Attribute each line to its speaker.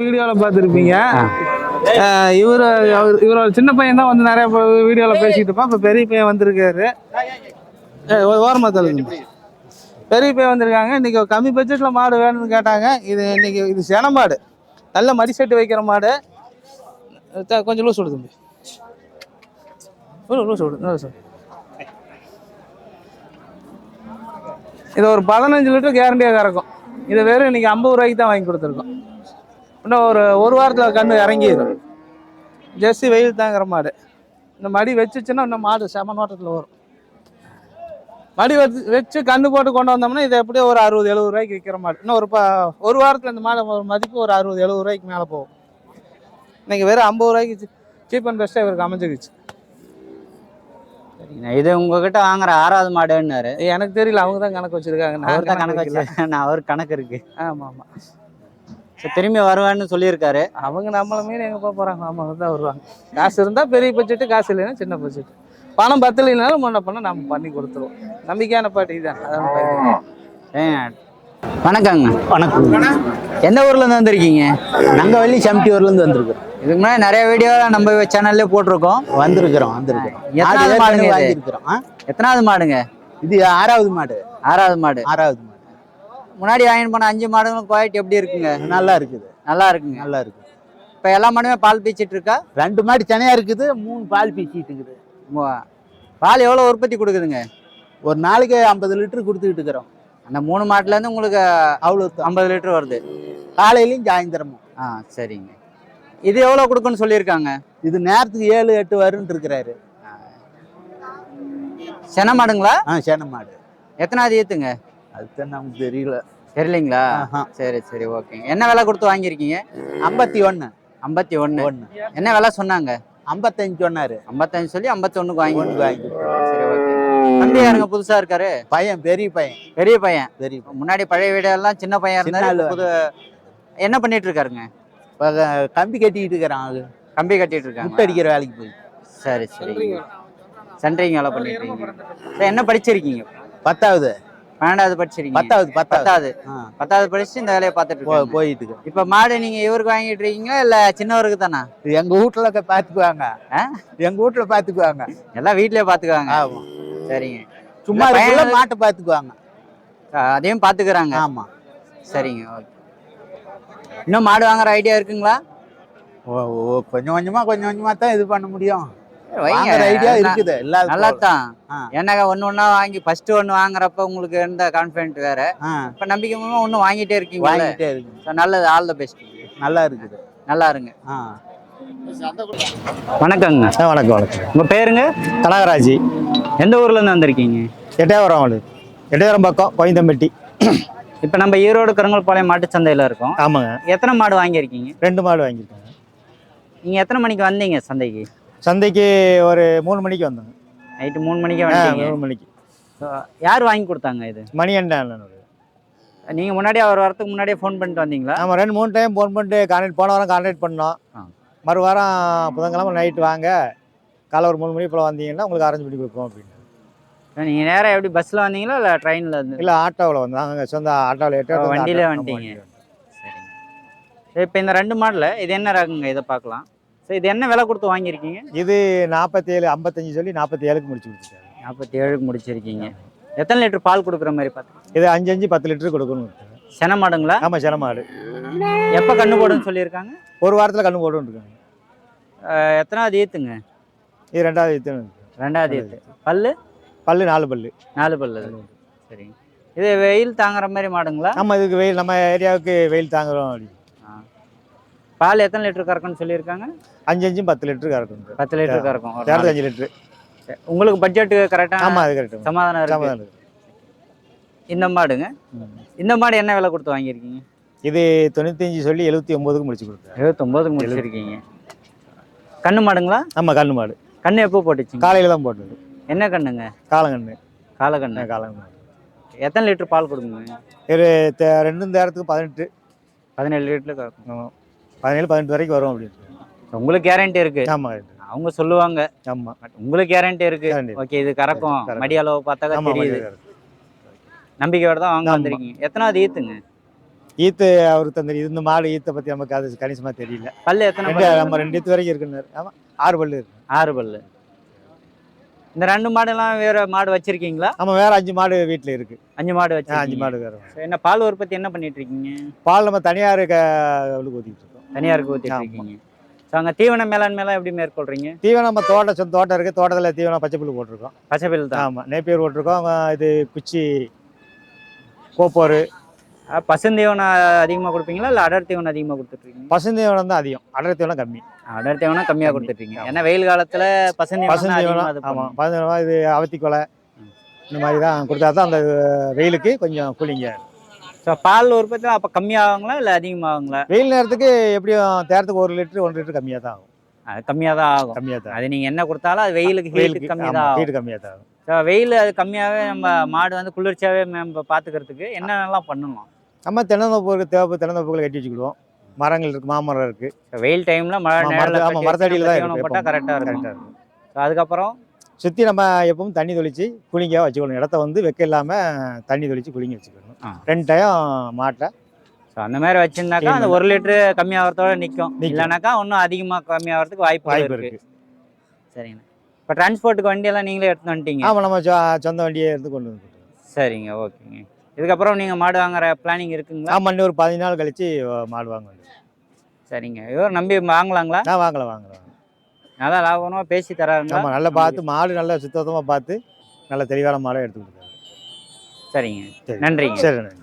Speaker 1: வீடியோவில் பார்த்துருப்பீங்க. இவர் அவர் இவரோட சின்ன பையன் தான் வந்து நிறைய வீடியோவில் பேசிக்கிட்டு இருப்பான். இப்போ பெரிய பையன் வந்திருக்காரு. ஓரமாக தள்ளுங்க. பெரிய பையன் வந்திருக்காங்க. இன்னைக்கு கம்மி பட்ஜெட்டில் மாடு வேணும்னு கேட்டாங்க. இது இன்னைக்கு இது சென மாடு. நல்ல மடி செட்டு வைக்கிற மாடு. கொஞ்சம் லூஸ் விடு தம்பி. லூஸ் விடு லூஸ் விடு. இது ஒரு பதினஞ்சு லிட்டர் கேரண்டியாக கறக்கும். இது வெறும் இன்னைக்கு ஐம்பது ரூபாய்க்கு தான் வாங்கி கொடுத்துருக்கோம். இன்னும் ஒரு ஒரு வாரத்தில் கண்ணு இறங்கிடும் ஜெர்சி வெயில் தாங்கிற மாடு இந்த மடி வச்சுச்சுன்னா இன்னும் மாடு செம நோட்டத்தில் வரும். மடி வச்சு வச்சு கண்ணு போட்டு கொண்டு வந்தோம்னா இது எப்படியோ ஒரு அறுபது எழுபது ரூபாய்க்கு விற்கிற மாடு இன்னும் ஒரு ப ஒரு வாரத்தில் இந்த மாடு ஒரு மதிப்பு ஒரு அறுபது எழுபது ரூபாய்க்கு மேலே போகும். இன்றைக்கி வெறும் ஐம்பது ரூபாய்க்கு சீப் அண்ட் பெஸ்ட்டாக இவருக்கு அமைஞ்சிருச்சு
Speaker 2: சரிங்கண்ணா இது உங்ககிட்ட வாங்குற ஆறாவது மாடுன்னாரு.
Speaker 1: எனக்கு தெரியல அவங்க தான் கணக்கு வச்சிருக்காங்க. நான்
Speaker 2: அவர் தான் கணக்கு
Speaker 1: வைக்கல.
Speaker 2: வச்சு நான் அவர் கணக்கு இருக்கு.
Speaker 1: ஆமாம்.
Speaker 2: சரி, திரும்பி வருவேன்னு சொல்லியிருக்காரு.
Speaker 1: அவங்க நம்மளை மீறி எங்கே போக போகிறாங்க ஆமாம் தான் வருவாங்க. காசு இருந்தால் பெரிய பட்ஜெட்டு காசு இல்லைன்னா சின்ன பட்ஜெட் பணம் பத்தலைனாலும் முன்ன பண்ண நம்ம பண்ணி கொடுத்துருவோம். நம்பிக்கையான பாட்டி தான். அதான்.
Speaker 2: ஏங்க வணக்கங்க. வணக்கம். எந்த ஊர்ல இருந்து வந்திருக்கீங்க?
Speaker 3: நாங்கள் வள்ளி சமட்டி ஊர்லேருந்து வந்திருக்கிறோம்
Speaker 2: இதுக்கு முன்னாடி நிறைய வீடியோ நம்ம சேனல்லே போட்டிருக்கோம்.
Speaker 3: வந்திருக்கிறோம் வந்திருக்கிறோம்.
Speaker 2: எத்தனாவது
Speaker 3: மாடு
Speaker 2: மாடுங்க?
Speaker 3: வாங்கியிருக்கிறோம்?
Speaker 2: எத்தனாவது மாடுங்க?
Speaker 3: இது ஆறாவது மாடு.
Speaker 2: ஆறாவது மாடு.
Speaker 3: ஆறாவது மாடு.
Speaker 2: முன்னாடி வாங்கிட்டு போன அஞ்சு மாடுங்களும் குவாலிட்டி எப்படி இருக்குங்க?
Speaker 3: நல்லா இருக்குது.
Speaker 2: நல்லா இருக்குங்க.
Speaker 3: நல்லா இருக்குது.
Speaker 2: இப்போ எல்லா மாடுமே பால் பீச்சிட்டு இருக்கா?
Speaker 3: ரெண்டு மாடு தனியாக இருக்குது மூணு பால் பீச்சிட்டு இருக்குது
Speaker 2: பால் எவ்வளோ உற்பத்தி கொடுக்குதுங்க?
Speaker 3: ஒரு நாளைக்கு ஐம்பது லிட்டர் கொடுத்துக்கிட்டு இருக்கிறோம்.
Speaker 2: அந்த மூணு மாட்டுல இருந்து உங்களுக்கு
Speaker 3: அவ்வளோ
Speaker 2: ஐம்பது லிட்டர் வருது.
Speaker 3: காலையிலையும் சாயந்தரமும்
Speaker 2: ஆ சரிங்க. இது எவ்வளோ கொடுக்குன்னு சொல்லியிருக்காங்க?
Speaker 3: இது நேரத்துக்கு ஏழு எட்டு வருன்னு இருக்கிறாரு.
Speaker 2: சென மாடுங்களா?
Speaker 3: ஆ சேன மாடு.
Speaker 2: எத்தனாவது ஏத்துங்க?
Speaker 3: அதுதான் நமக்கு தெரியல.
Speaker 2: தெரியலைங்களா. சரி சரி ஓகேங்க என்ன விலை கொடுத்து வாங்கியிருக்கீங்க?
Speaker 3: ஐம்பத்தி ஒன்று
Speaker 2: ஐம்பத்தி ஒன்று
Speaker 3: ஒன்று
Speaker 2: என்ன விலை சொன்னாங்க?
Speaker 3: ஐம்பத்தஞ்சு சொன்னாரு.
Speaker 2: ஐம்பத்தஞ்சு சொல்லி ஐம்பத்தி ஒன்றுக்கு வாங்கி
Speaker 3: வாங்கி
Speaker 2: ஓகே தம்பி யாருங்க புதுசா இருக்காரு?
Speaker 3: பையன் பெரிய பையன்.
Speaker 2: பெரிய பையன்.
Speaker 3: பெரிய
Speaker 2: முன்னாடி பழைய வீடெல்லாம் சின்ன பையன் இருந்தாரு. புது என்ன பண்ணிட்டு இருக்காருங்க?
Speaker 3: கம்பி கட்டிக்கிட்டு இருக்கிறான் அது
Speaker 2: கம்பி கட்டிட்டு இருக்காங்க.
Speaker 3: முட்டை அடிக்கிற வேலைக்கு போய்.
Speaker 2: சரி சரி. சென்ட்ரிங் வேலை பண்ணிட்டு இருக்கீங்க. என்ன படிச்சிருக்கீங்க?
Speaker 3: பத்தாவது.
Speaker 2: பன்னெண்டாவது படிச்சிருக்கீங்க.
Speaker 3: பத்தாவது பத்தாவது.
Speaker 2: பத்தாவது. படிச்சு இந்த வேலையை பார்த்துட்டு
Speaker 3: போயிட்டு.
Speaker 2: இப்ப மாடு நீங்க இவருக்கு வாங்கிட்டு இருக்கீங்களா இல்ல சின்னவருக்கு தானா?
Speaker 3: எங்க வீட்டுல பாத்துக்குவாங்க? எங்க வீட்டுல பாத்துக்குவாங்க
Speaker 2: எல்லாம் வீட்லயே பாத்துக்குவாங்க சரிங்க.
Speaker 3: சும்மா
Speaker 2: பையன்
Speaker 3: மாட்டை பாத்துக்குவாங்க.
Speaker 2: அஹ் அதையும் பாத்துக்கிறாங்க.
Speaker 3: ஆமா.
Speaker 2: சரிங்க ஓகே. இன்னும் மாடு வாங்குற ஐடியா இருக்குங்களா?
Speaker 3: ஓ, ஓ, கொஞ்சம் கொஞ்சமா கொஞ்சம் கொஞ்சமா தான் இது பண்ண முடியும். ஐடியா இருக்குது
Speaker 2: நல்லா. தான்
Speaker 3: ஆ.
Speaker 2: ஏன்னாக்கா ஒண்ணு ஒண்ணா வாங்கி ஃபர்ஸ்ட் ஒண்ணு வாங்குறப்ப உங்களுக்கு இருந்த கான்பிடென்ட் வேற? இப்ப நம்பிக்கை மூலமா ஒண்ணு வாங்கிட்டே இருக்கீங்க
Speaker 3: வாங்கிட்டே இருக்கு
Speaker 2: நல்லது ஆல் த பெஸ்ட்
Speaker 3: நல்லா இருக்குது.
Speaker 2: நல்லா இருங்க.
Speaker 3: ஆ.
Speaker 2: வணக்கங்க.
Speaker 4: வணக்கம் வணக்கம்.
Speaker 2: உங்க பேருங்க?
Speaker 4: கனகராஜி.
Speaker 2: எந்த ஊர்ல இருந்து வந்திருக்கீங்க?
Speaker 4: எட்டயபுரம் அவளு எட்டயபுரம் பக்கம் கோயந்தம்பட்டி
Speaker 2: இப்ப நம்ம ஈரோடு கருங்கல்பாளையம் மாட்டுச் சந்தையில இருக்கோம்.
Speaker 4: ஆமாங்க.
Speaker 2: எத்தனை மாடு வாங்கியிருக்கீங்க?
Speaker 4: ரெண்டு மாடு வாங்கியிருக்காங்க.
Speaker 2: நீங்க எத்தனை மணிக்கு வந்தீங்க சந்தைக்கு?
Speaker 4: சந்தைக்கு ஒரு மூணு மணிக்கு வந்தாங்க.
Speaker 2: நைட்டு மூணு மணிக்கே வந்தீங்க.
Speaker 4: மூணு மணிக்கு.
Speaker 2: யார் வாங்கி கொடுத்தாங்க இது?
Speaker 4: மணிகண்டன் அண்ணனோட
Speaker 2: நீங்க முன்னாடி அவர் வரதுக்கு முன்னாடியே ஃபோன் பண்ணிட்டு வந்தீங்களா?
Speaker 4: ஆமாம் ரெண்டு மூணு டைம் ஃபோன் பண்ணிட்டு கான்டாக்ட் போன வாரம் கான்டாக்ட் பண்ணோம்.
Speaker 2: ஆ.
Speaker 4: மறு வாரம் புதன்கிழமை நைட்டு வாங்க. காலை ஒரு மூணு மணி போல் வந்தீங்கன்னா உங்களுக்கு அரேஞ்ச் பண்ணி கொடுப்போம் அப்படின்னு.
Speaker 2: நீங்க நேரா எப்படி பஸ்ல வந்தீங்களா இல்ல ட்ரெயின்ல இருந்து?
Speaker 4: இல்லை ஆட்டோவில் வந்தாங்க சொந்த ஆட்டோவில் எட்டு
Speaker 2: வண்டியிலே வந்துட்டீங்க. சரிங்க. இப்போ இந்த ரெண்டு மாடல இது என்ன ரகங்க? இதை பார்க்கலாம். சரி இது என்ன விலை கொடுத்து வாங்கியிருக்கீங்க?
Speaker 4: இது நாற்பத்தேழு ஐம்பத்தஞ்சு சொல்லி நாற்பத்தி ஏழுக்கு முடிச்சு கொடுத்துருக்காரு
Speaker 2: நாற்பத்தி ஏழுக்கு முடிச்சிருக்கீங்க. எத்தனை லிட்டர் பால் கொடுக்குற மாதிரி பார்த்து
Speaker 4: இது அஞ்சு அஞ்சு பத்து லிட்டர் கொடுக்கணும்.
Speaker 2: சென மாடுங்களா
Speaker 4: ஆமாம் சின மாடு
Speaker 2: எப்போ கண்ணு போடுன்னு சொல்லியிருக்காங்க?
Speaker 4: ஒரு வாரத்தில் கண்ணு போட்டுன்னு இருக்காங்க.
Speaker 2: எத்தனாவது ஈத்துங்க?
Speaker 4: இது ரெண்டாவது வித்து
Speaker 2: ரெண்டாவது ஈத்து. பல்லு?
Speaker 4: பல்லு நாலு பல்லு.
Speaker 2: நாலு பல்லு. சரிங்க இது வெயில் தாங்குற மாதிரி மாடுங்களா?
Speaker 4: நம்ம இதுக்கு வெயில் நம்ம ஏரியாவுக்கு வெயில் தாங்குறோம் அப்படி.
Speaker 2: பால் எத்தனை லிட்டர் கறக்கும்னு சொல்லியிருக்காங்க?
Speaker 4: அஞ்சு அஞ்சும் பத்து லிட்டர் கறக்கும்.
Speaker 2: பத்து லிட்டர் கறக்கும்.
Speaker 4: அஞ்சு லிட்டரு.
Speaker 2: உங்களுக்கு பட்ஜெட் கரெக்டாக
Speaker 4: ஆமாம் அது கரெக்டு.
Speaker 2: சமாதானம்
Speaker 4: சமாதானம்.
Speaker 2: இந்த மாடுங்க. இந்த மாடு என்ன விலை கொடுத்து வாங்கியிருக்கீங்க?
Speaker 4: இது தொண்ணூத்தஞ்சு சொல்லி எழுபத்தி ஒம்போதுக்கு முடிச்சு கொடுத்தேன்
Speaker 2: எழுபத்தொம்போதுக்கு முடிச்சிருக்கீங்க. கண்ணு மாடுங்களா?
Speaker 4: ஆமாம் கண்ணு மாடு.
Speaker 2: கண்ணு எப்போ போட்டுச்சிங்க?
Speaker 4: காலையில் தான் போட்டது.
Speaker 2: என்ன கண்ணுங்க?
Speaker 4: காலங்கண்ணு.
Speaker 2: காலக்கண்ணு
Speaker 4: காலங்கண்ணு.
Speaker 2: எத்தனை லிட்டர் பால் கொடுக்குங்க?
Speaker 4: ஒரு ரெண்டு நேரத்துக்கு பதினெட்டு.
Speaker 2: பதினேழு லிட்டர் கறக்கும்
Speaker 4: பதினேழு பதினெட்டு வரைக்கும் வரும் அப்படின்னு
Speaker 2: உங்களுக்கு கேரண்டி இருக்கு.
Speaker 4: ஆமாம்
Speaker 2: அவங்க சொல்லுவாங்க.
Speaker 4: ஆமாம்
Speaker 2: உங்களுக்கு கேரண்டி இருக்கு. ஓகே இது கறக்கும். மடி அளவு பார்த்தாக்கா தெரியுது. நம்பிக்கையோட தான் வாங்க
Speaker 4: ஆமா.
Speaker 2: வந்திருக்கீங்க. எத்தனாவது ஈத்துங்க?
Speaker 4: ஈத்து அவருக்கு தந்த இந்த மாடு ஈத்தை பற்றி நமக்கு அது கணிசமாக தெரியல.
Speaker 2: பல்லு எத்தனை?
Speaker 4: நம்ம ரெண்டு ஈத்து வரைக்கும் இருக்குன்னு ஆறு பல்லு இருக்கு.
Speaker 2: ஆறு பல்லு. இந்த ரெண்டு மாடெல்லாம் வேற மாடு வச்சிருக்கீங்களா?
Speaker 4: ஆமாம் வேற அஞ்சு மாடு வீட்டில் இருக்கு.
Speaker 2: அஞ்சு மாடு
Speaker 4: ஆ, அஞ்சு மாடு வேற.
Speaker 2: என்ன பால் உற்பத்தி என்ன பண்ணிட்டு இருக்கீங்க?
Speaker 4: பால் நம்ம தனியார் அவளுக்கு ஊற்றிட்டு இருக்கோம்.
Speaker 2: தனியாருக்கு ஊத்திட்டு
Speaker 4: ஆமா.
Speaker 2: இருக்கீங்க. அங்கே தீவன மேலாண்மையெல்லாம் எப்படி மேற்கொள்றீங்க?
Speaker 4: தீவனம் நம்ம தோட்டம் தோட்டம் இருக்குது தோட்டத்தில் தீவனம் பச்சை புல்லு போட்டிருக்கோம்.
Speaker 2: பச்சை பில் தான்
Speaker 4: ஆமாம் நேப்பியர் போட்டிருக்கோம். இது குச்சி கோப்போர்.
Speaker 2: பசுந்தீவனம் அதிகமாக கொடுப்பீங்களா? இல்லை அடர் தீவனம் அதிகமாக கொடுத்துட்ருக்கீங்க
Speaker 4: பசுந்தீவனம் தான் அதிகம். அடர் தீவனம் கம்மி.
Speaker 2: அடர் தீவனம் கம்மியாக
Speaker 4: கம்மி.
Speaker 2: கொடுத்துட்ருக்கீங்க. ஏன்னா வெயில் காலத்தில் பசுந்தீவனம்
Speaker 4: பசுந்தீவனம் ஆமாம். பசுந்தீவனம் இது அவத்தி கொலை. இந்த மாதிரி தான் கொடுத்தா தான் அந்த வெயிலுக்கு கொஞ்சம் கூலிங்க
Speaker 2: ஸோ பால் உற்பத்தி அப்போ கம்மியாகுங்களா? இல்லை அதிகமாகுங்களா?
Speaker 4: வெயில் நேரத்துக்கு எப்படியும் தேரத்துக்கு ஒரு லிட்டர் ஒன்றரை லிட்டர் கம்மியாக தான் ஆகும்.
Speaker 2: அது கம்மியாக தான் ஆகும்.
Speaker 4: கம்மியாக தான்
Speaker 2: அது நீங்கள் என்ன கொடுத்தாலும் அது வெயிலுக்கு
Speaker 4: வெயிலுக்கு
Speaker 2: கம்மி தான் ஆகும்.
Speaker 4: ஹீட் கம்மியாக தான் ஆகும்.
Speaker 2: வெயில் அது கம்மியாகவே நம்ம மாடு வந்து குளிர்ச்சியாகவே நம்ம பார்த்துக்கிறதுக்கு என்னென்னலாம் பண்ணணும்
Speaker 4: நம்ம தென்னந்தோப்பு தேவைப்பு தென்னந்தோப்புகளை கட்டி வச்சுக்கிடுவோம். மரங்கள் இருக்குது மாமரம் இருக்குது
Speaker 2: ஸோ வெயில் டைமில் மழை
Speaker 4: மரத்தடியில தான்
Speaker 2: போட்டால் கரெக்டாக இருக்கும். ஸோ அதுக்கப்புறம்?
Speaker 4: சுற்றி நம்ம எப்பவும் தண்ணி தொளிச்சு குளிங்க வச்சுக்கணும். இடத்த வந்து வெக்க இல்லாமல் தண்ணி தொளிச்சு குளிங்க வச்சுக்கணும். ரெண்டு டைம் மாட்டை
Speaker 2: ஸோ அந்த மாதிரி வச்சிருந்தாக்கா அந்த ஒரு லிட்டரு கம்மியாகிறதோட நிற்கும். இல்லைனாக்கா இன்னும் அதிகமாக கம்மியாகிறதுக்கு வாய்ப்பு
Speaker 4: வாய்ப்பு
Speaker 2: இருக்கு.
Speaker 4: இருக்குது
Speaker 2: சரிங்கண்ணா. இப்போ டிரான்ஸ்போர்ட்டுக்கு வண்டியெல்லாம் நீங்களே எடுத்து வந்துட்டீங்க.
Speaker 4: ஆமாம் நம்ம சொ- சொந்த வண்டியை எடுத்து கொண்டு வந்து
Speaker 2: சரிங்க ஓகேங்க. இதுக்கப்புறம் நீங்கள் மாடு வாங்குற பிளானிங் இருக்குங்களா?
Speaker 4: ஆமாம் இன்னும் ஒரு பதினஞ்சு நாள் கழிச்சு மாடு வாங்க
Speaker 2: சரிங்க. இவர் நம்பி வாங்கலாங்களா?
Speaker 4: நான் வாங்கலாம் வாங்கலாம்
Speaker 2: நல்லா லாபமாக பேசி தராருங்களா?
Speaker 4: ஆமாம் நல்லா பார்த்து மாடு நல்லா சுத்தமாக பார்த்து நல்ல தெளிவான மாடை எடுத்து கொடுத்தாரு
Speaker 2: சரிங்க.
Speaker 4: சரி.
Speaker 2: நன்றிங்க.
Speaker 4: சரி நன்றி.